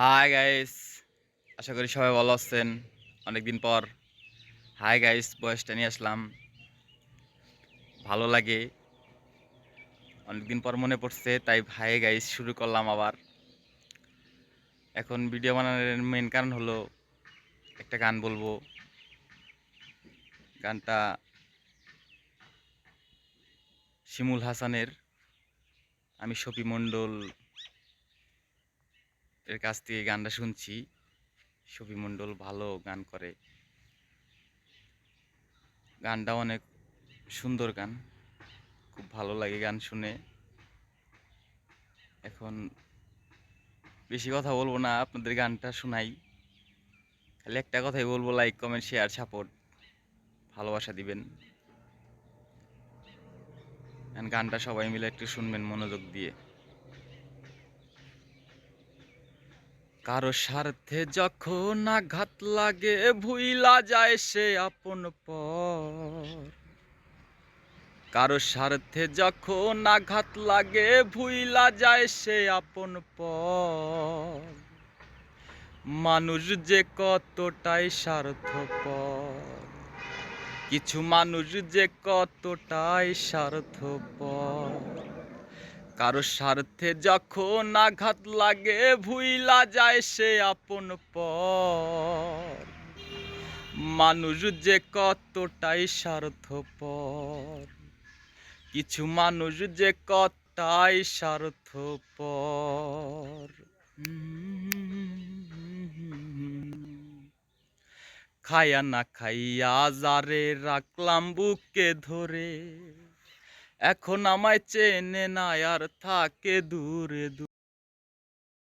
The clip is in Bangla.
হাই গাইস আশা করি সবাই ভালো আছেন। অনেকদিন পর। হাই গাইস বয়সটা নিয়ে আসলাম। ভালো লাগে। অনেকদিন পর মনে পড়ছে, তাই হাই গাইস শুরু করলাম আবার। এখন ভিডিও বানানোর মেন কারণ হলো, একটা গান বলব। গানটা শিমুল হাসানের, আমি শফি মণ্ডল এর কাছ থেকে গানটা শুনছি। শফি মণ্ডল ভালো গান করে। গানটা অনেক সুন্দর গান। খুব ভালো লাগে গান শুনে। এখন বেশি কথা বলব না, আপনাদের গানটা শোনাই। খালি একটা কথাই বলব লাইক কমেন্ট শেয়ার সাপোর্ট ভালোবাসা দিবেন। গানটা সবাই মিলে একটু শুনবেন মনোযোগ দিয়ে। কারও স্বার্থে যখন আঘাত লাগে, ভুইলা যায় সে আপন পর। কারও স্বার্থে যখন আঘাত লাগে, ভুইলা যায় সে আপন পর। মানুষ যে কতটাই স্বার্থপর, কিছু মানুষ যে কতটাই স্বার্থপর। কারও স্বার্থে যখন আঘাত লাগে, ভুইলা যায় সে আপন পর। মানুষ যে কতটাই স্বার্থপর, কিছু মানুষ যে কতটাই স্বার্থপর। খায়া না খাইয়া যারে রাখলাম বুকে ধরে। এখন আমায় চেনে না আর থাকে দূরে দূরে।